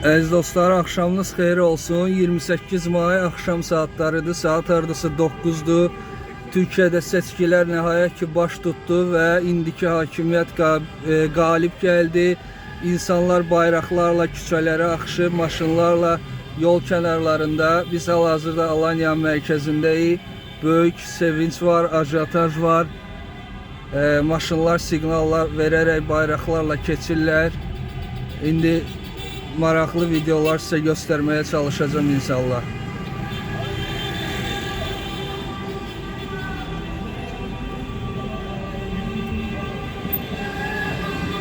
Əziz dostlar, axşamınız xeyir olsun. 28 may axşam saatlarıdır. Saat hardasa 9-dur. Türkiyədə seçkilər nəhayət ki baş tutdu və indiki hakimiyyət e, qalib gəldi. İnsanlar bayraqlarla küçələrə axışıb, maşınlarla yol kənarlarında. Biz hal-hazırda Alanya mərkəzindəyik. Böyük sevinç var, ajotaj var. E, maşınlar siqnallar verərək bayraqlarla keçirlər. İndi maraqlı videolar sizə göstərməyə çalışacağım inşallah.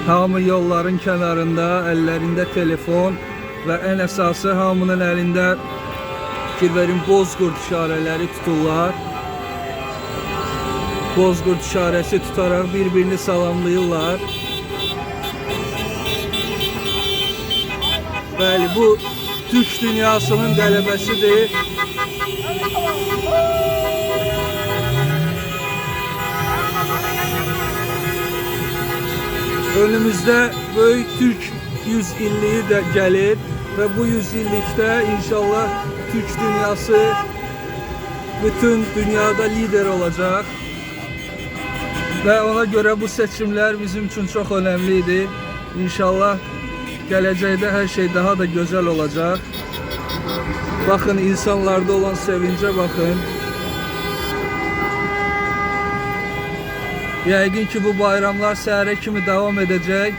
Hamı yolların kənarında, əllərində telefon və ən əsası hamının əlində fikir verin bozqurd işarələri tuturlar. Bozqurd işarəsi tutaraq bir-birini salamlayırlar. Bəli, bu Türk dünyasının qələbəsidir. Önümüzdə böyük Türk 100 illiyi də gəlir və bu 100 illikdə inşallah Türk dünyası bütün dünyada lider olacaq. Və ona görə bu seçimlər bizim üçün çox önəmli idi. İnşallah gələcəkdə hər şey daha da gözəl olacaq. Baxın insanlarda olan sevincə baxın. Yəqin ki bu bayramlar səhərə kimi davam edəcək.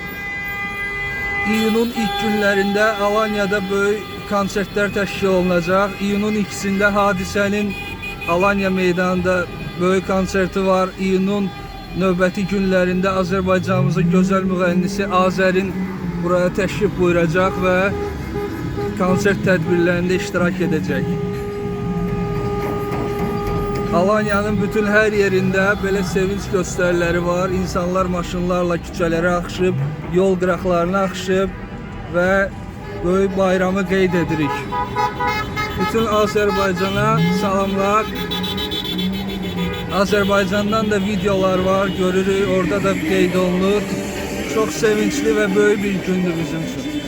İyunun ilk günlərində Alanya'da böyük konsertlər təşkil olunacaq. İyunun ikisində hadisənin Alanya meydanında böyük konserti var. İyunun növbəti günlərində Azərbaycanımızın gözəl müğənnisi Azərin buraya təşrif buyuracaq və konsert tədbirlərində iştirak edəcək. Alanya'nın bütün hər yerində belə sevinç göstəriləri var. İnsanlar maşınlarla küçələrə axışıb, yol qıraqlarına axışıb və böyük bayramı qeyd edirik. Bütün Azərbaycana salamlar. Azərbaycandan da videolar var, görürük, orada da qeyd olunur. Çok sevinçli ve böyük bir gündü bizim için.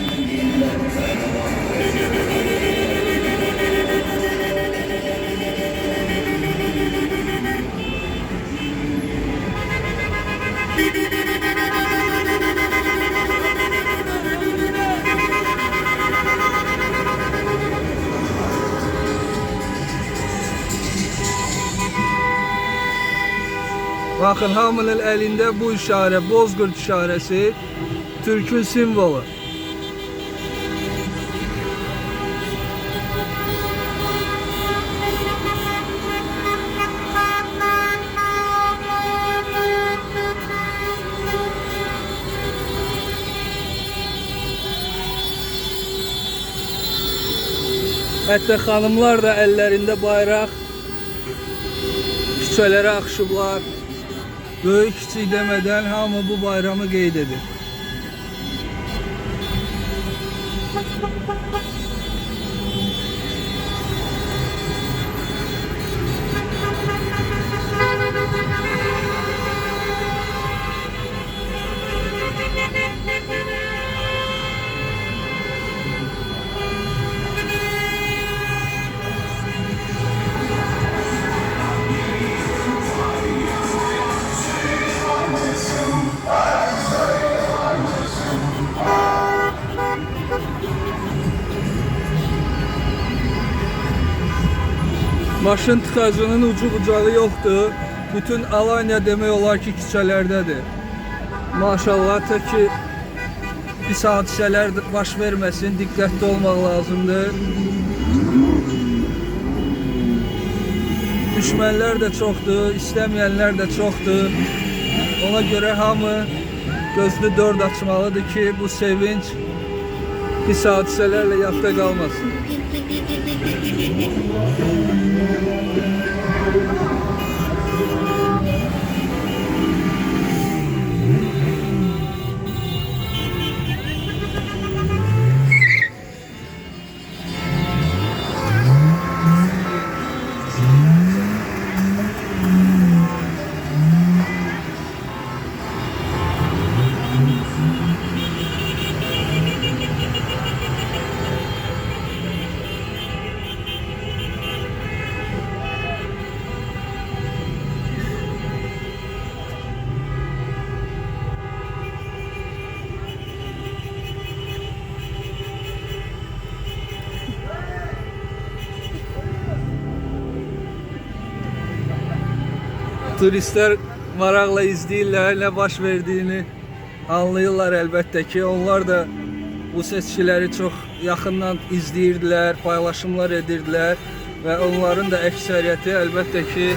Bakın hamının elinde bu işare, bozgurt işaresi, Türk'ün simvolu. Hətta xanımlar da əllərində bayraq küçələrə axışıblar. Böyük kiçik demədən hamı bu bayramı qeyd Maşın tıkacının ucu bucağı yoktu. Bütün Alanya demək olar ki küçələrdədir. Maşallah ta ki pis hadisələr baş verməsin, diqqətli olmaq lazımdır. Düşmənlər də çoxdur, istəməyənlər də çoxdur. Ona görə hamı gözünü dörd açmalıdır ki, bu sevinç pis hadisələrlə yadda qalmasın. Turistler maraqla izləyirlər, nə baş verdiyini anlayırlar əlbəttə ki. Onlar da bu seçkiləri çox yaxından izləyirdilər, paylaşımlar edirdilər və onların da əksəriyyəti əlbəttə ki,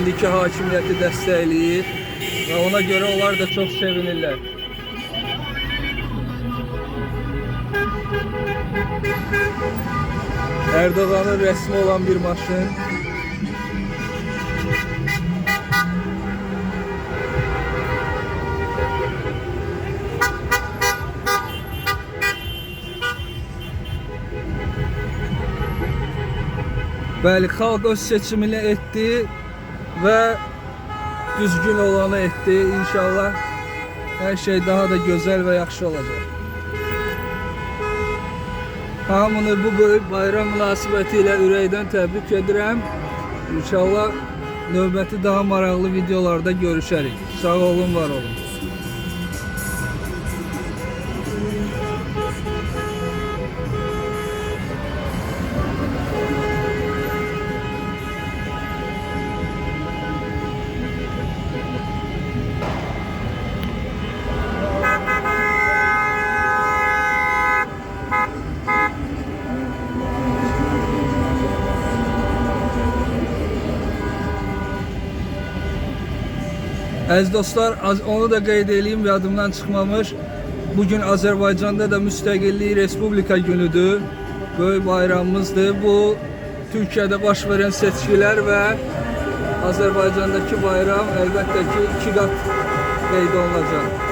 indiki hakimiyyəti dəstəkləyir və ona görə onlar da çox sevinirlər. Erdoğan'ın resmi olan bir maşın. Bəli, xalq öz seçimini etdi və düzgün olanı etdi. İnşallah hər şey daha da gözəl və yaxşı olacaq. Hamını bu böyük bayram münasibətilə ürəkdən təbrik edirəm. İnşallah növbəti daha maraqlı videolarda görüşərik. Sağ olun, var olun. Əziz dostlar, onu da qeyd edeyim, yadımdan çıxmamış. Bugün Azərbaycanda da Müstəqillik Respublika günüdür. Böyük bayramımızdır. Bu Türkiyədə baş verən seçkilər və Azərbaycandakı bayram əlbəttə ki, iki qat qeyd olunacaq.